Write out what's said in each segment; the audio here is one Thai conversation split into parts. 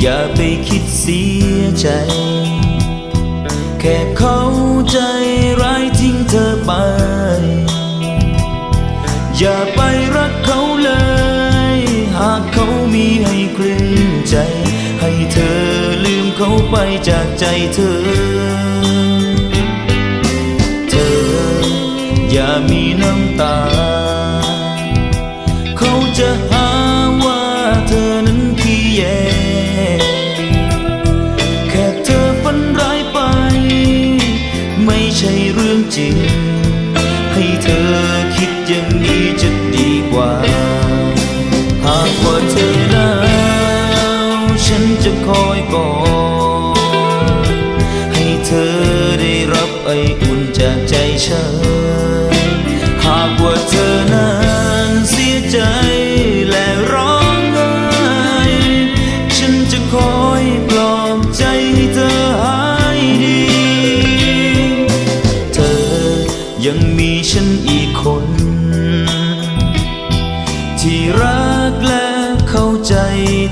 อย่าไปคิดเสียใจ แค่เขาใจร้ายทิ้งเธอไป อย่าไปรักเขาเลย หากเขามีให้คลึงใจ ให้เธอลืมเขาไปจากใจเธอ เธออย่ามีน้ำตา ไม่ใช่เรื่องจริง ให้เธอคิดอย่างนี้จะดีกว่า หากว่าเธอหนาวฉันจะคอยกอดให้เธอได้รับไออุ่นจากใจฉัน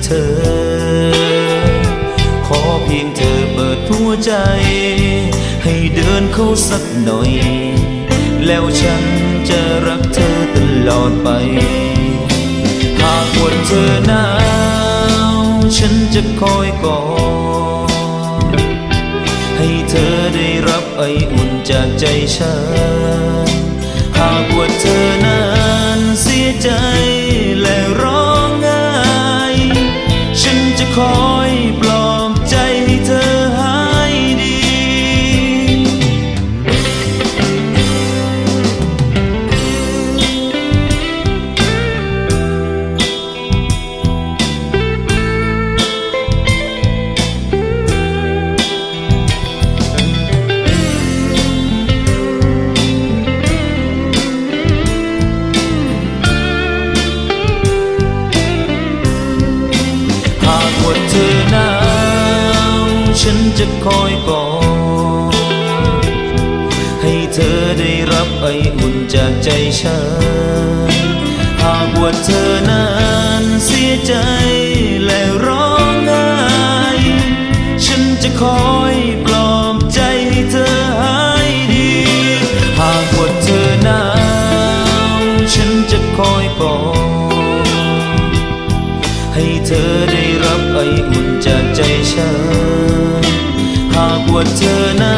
เธอ ขอเพียงเธอเปิดหัวใจ ให้เดินเข้าสักหน่อย แล้วฉันจะรักเธอตลอดไป หากว่าเธอหนาวฉันจะคอยกอดให้เธอได้รับไออุ่นจากใจฉัน หากว่าเธอนั้นเสียใจ ฉันจะคอยกอดให้เธอได้รับไออุ่นจากใจฉัน หากว่าเธอนั้นเสียใจและร้องไห้ฉันจะคอยปลอบใจให้เธอหายดี หากว่าเธอหนาวฉันจะคอยกอดให้เธอได้รับไออุ่นจากใจฉัน ว่าเธอนั้น